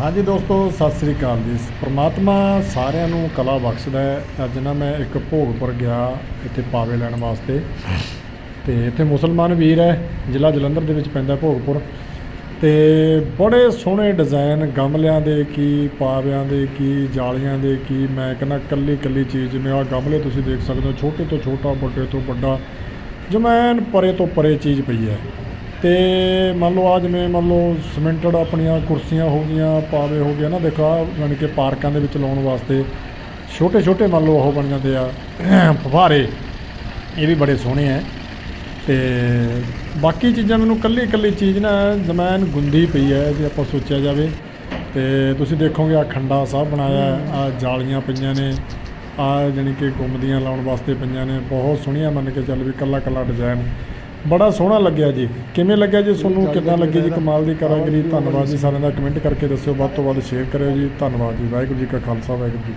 ਹਾਂਜੀ ਦੋਸਤੋ, ਸਤਿ ਸ੍ਰੀ ਅਕਾਲ ਜੀ। ਪ੍ਰਮਾਤਮਾ ਸਾਰਿਆਂ ਨੂੰ ਕਲਾ ਬਖਸ਼ਦਾ ਹੈ। ਅੱਜ ਨਾ ਮੈਂ ਇੱਕ ਭੋਗਪੁਰ ਗਿਆ ਇੱਥੇ ਪਾਵੇ ਲੈਣ ਵਾਸਤੇ। ਤੇ ਇੱਥੇ ਮੁਸਲਮਾਨ ਵੀਰ ਹੈ, ਜ਼ਿਲ੍ਹਾ ਜਲੰਧਰ ਦੇ ਵਿੱਚ ਪੈਂਦਾ ਭੋਗਪੁਰ। ਤੇ ਬੜੇ ਸੋਹਣੇ ਡਿਜ਼ਾਈਨ ਗਮਲਿਆਂ ਦੇ ਕੀ, ਪਾਵਿਆਂ ਦੇ ਕੀ, ਜਾਲੀਆਂ ਦੇ ਕੀ। ਮੈਂ ਕਹਿੰਦਾ ਕੱਲੀ ਕੱਲੀ ਚੀਜ਼ ਜਿਵੇਂ ਆਹ ਗਮਲੇ ਤੁਸੀਂ ਦੇਖ ਸਕਦੇ ਹੋ, ਛੋਟੇ ਤੋਂ ਛੋਟਾ, ਵੱਡੇ ਤੋਂ ਵੱਡਾ। ਜਮੈਨ ਪਰੇ ਤੋਂ ਪਰੇ ਚੀਜ਼ ਪਈ ਹੈ। ਤੇ ਮੰਨ ਲਓ ਆ ਜਿਵੇਂ ਮੰਨ ਲਓ ਸਿਮੈਂਟਡ ਆਪਣੀਆਂ ਕੁਰਸੀਆਂ ਹੋ ਗਈਆਂ, ਪਾਵੇ ਹੋ ਗਿਆ ਨਾ ਦੇਖੋ ਆ ਯਾਨੀ ਕਿ ਪਾਰਕਾਂ ਦੇ ਵਿੱਚ ਲਾਉਣ ਵਾਸਤੇ ਛੋਟੇ ਛੋਟੇ ਮੰਨ ਲਓ ਉਹ ਬਣ ਜਾਂਦੇ ਆ ਫੁਹਾਰੇ, ਇਹ ਵੀ ਬੜੇ ਸੋਹਣੇ ਆ ਤੇ ਬਾਕੀ ਚੀਜ਼ਾਂ ਮੈਨੂੰ ਕੱਲੀ ਕੱਲੀ ਚੀਜ਼ ਨਾ ਜ਼ਮੈਨ ਗੁੰਦੀ ਪਈ ਹੈ ਜੇ ਆਪਾਂ ਸੋਚਿਆ ਜਾਵੇ। ਤੇ ਤੁਸੀਂ ਦੇਖੋਗੇ ਆ ਖੰਡਾ ਸਾਹਿਬ ਬਣਾਇਆ ਆ ਜਾਲੀਆਂ ਪਈਆਂ ਨੇ ਆ ਜਾਣੀ ਕਿ ਗੁੰਮਦੀਆਂ ਲਾਉਣ ਵਾਸਤੇ ਪਈਆਂ ਨੇ, ਬਹੁਤ ਸੋਹਣੀਆਂ ਮੰਨ ਕੇ ਚੱਲ ਵੀ ਕੱਲਾ ਕੱਲਾ ਡਿਜ਼ਾਈਨ ਬੜਾ ਸੋਹਣਾ ਲੱਗਿਆ ਜੀ। ਕਿਵੇਂ ਲੱਗਿਆ ਜੀ? ਤੁਹਾਨੂੰ ਕਿੱਦਾਂ ਲੱਗੀ ਜੀ? ਕਮਾਲ ਦੀ ਕਾਰਾਗਰੀ। ਧੰਨਵਾਦ ਜੀ ਸਾਰਿਆਂ ਦਾ। ਕਮੈਂਟ ਕਰਕੇ ਦੱਸਿਓ। ਵੱਧ ਤੋਂ ਵੱਧ ਸ਼ੇਅਰ ਕਰਿਓ ਜੀ। ਧੰਨਵਾਦ ਜੀ। ਵਾਹਿਗੁਰੂ ਜੀ ਕਾ ਖਾਲਸਾ। ਵਾਹਿਗੁਰੂ ਜੀ